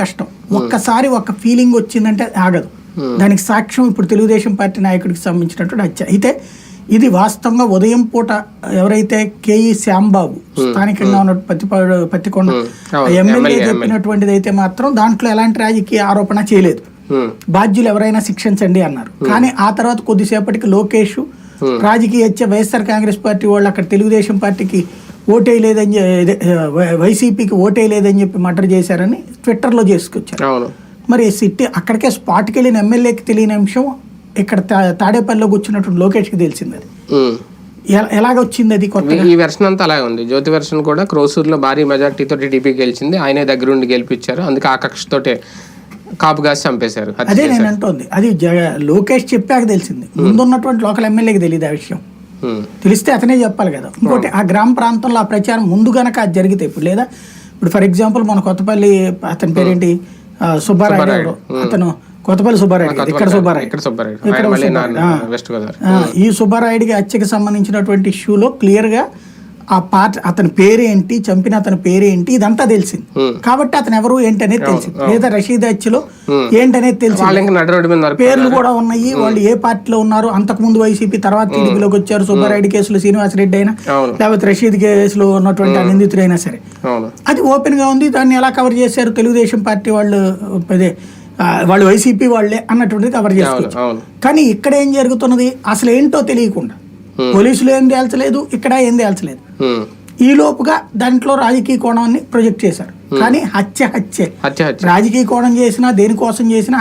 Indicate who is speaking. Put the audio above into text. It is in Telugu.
Speaker 1: కష్టం. ఒక్కసారి ఒక ఫీలింగ్ వచ్చిందంటే ఆగదు. దానికి సాక్ష్యం ఇప్పుడు తెలుగుదేశం పార్టీ నాయకుడికి సంబంధించినటువంటి హత్య అయితే ఇది వాస్తవంగా ఉదయం పూట ఎవరైతే కేఈ శ్యాంబాబు స్థానికంగా ఉన్న పత్తిపాడు పత్తికొండ ఎమ్మెల్యే చెప్పినటువంటిది అయితే మాత్రం దాంట్లో ఎలాంటి రాజకీయ ఆరోపణ చేయలేదు. బాధ్యులు ఎవరైనా శిక్షించండి అన్నారు. కానీ ఆ తర్వాత కొద్దిసేపటికి లోకేష్ రాజకీయ హత్య వైఎస్ఆర్ కాంగ్రెస్ పార్టీ వాళ్ళు అక్కడ తెలుగుదేశం పార్టీకి ఓటేయలేదని ఇదే, వై- వైసీపీకి ఓటేయలేదని చెప్పి మర్డర్ చేశారని ట్విట్టర్లో చేసుకొచ్చారు.
Speaker 2: అవును.
Speaker 1: మరి సిట్టి అక్కడికే స్పాట్కి వెళ్ళిన ఎమ్మెల్యేకి తెలియని అంశం ఇక్కడ తాడేపల్లిలో కూర్చున్నటువంటి లోకేష్కి తెలిసింది అది. ఎలాగొచ్చింది అది కొత్తగా?
Speaker 2: ఈ వెర్షన్ అంతా అలాగే ఉంది. జ్యోతి వెర్షన్ కూడా క్రోసూర్లో భారీ మెజార్టీతో టీడీపీ గెలిచింది. ఆయనే దగ్గరుండి గెలిపించారు. అందుకే ఆ కక్షతోటే కాపు కాసి చంపేశారు.
Speaker 1: అదే నేను. అంటోంది అది లోకేష్ చెప్పాక తెలిసింది. ముందున్నటువంటి లోకల్ ఎమ్మెల్యేకి తెలియదు ఆ విషయం? తెలిస్తే అతనే చెప్పాలి కదా. ఇంకోటి ఆ గ్రామ ప్రాంతంలో ఆ ప్రచారం ముందు గనక అది జరిగితే ఇప్పుడు లేదా ఇప్పుడు ఫర్ ఎగ్జాంపుల్ మన కొత్తపల్లి అతని పేరేంటి? ఆ, సుబ్బారాయుడు? అతను కొత్తపల్లి సుబ్బారాయుడు ఇక్కడ సుబ్బారాయుడు.
Speaker 2: ఇక్కడ
Speaker 1: ఈ సుబ్బారాయుడికి హత్యకి సంబంధించినటువంటి ఇష్యూలో క్లియర్గా ఆ పార్ట్ అతని పేరేంటి చంపిన అతని పేరేంటి ఇదంతా తెలిసింది.
Speaker 2: Hmm.
Speaker 1: కాబట్టి అతను ఎవరు ఏంటనేది తెలిసింది. లేదా రషీద్ హత్యలో ఏంటనేది తెలిసింది.
Speaker 2: మీద
Speaker 1: పేర్లు కూడా ఉన్నాయి. వాళ్ళు ఏ పార్టీలో ఉన్నారు అంతకుముందు వైసీపీ తర్వాత టీడీపీలోకి వచ్చారు. సుబ్బారెడ్డి కేసులో శ్రీనివాసరెడ్డి అయినా లేకపోతే రషీద్ కేసులో ఉన్నటువంటి నిందితుడైనా సరే. అది ఓపెన్గా ఉంది. దాన్ని ఎలా కవర్ చేశారు? తెలుగుదేశం పార్టీ వాళ్ళు అదే వాళ్ళు వైసీపీ వాళ్ళే అన్నటువంటిది కవర్ చేసుకోవచ్చు కానీ ఇక్కడ ఏం జరుగుతున్నది? అసలు ఏంటో తెలియకుండా. పోలీసులు ఏం తేల్చలేదు ఇక్కడ ఏం తేల్చలేదు. ఈ లోపుగా దాంట్లో రాజకీయ కోణాన్ని ప్రొజెక్ట్ చేశారు. కానీ హత్య హత్యే.
Speaker 2: హత్య హత్య.
Speaker 1: రాజకీయ కోణం చేసినా దేనికోసం చేసినా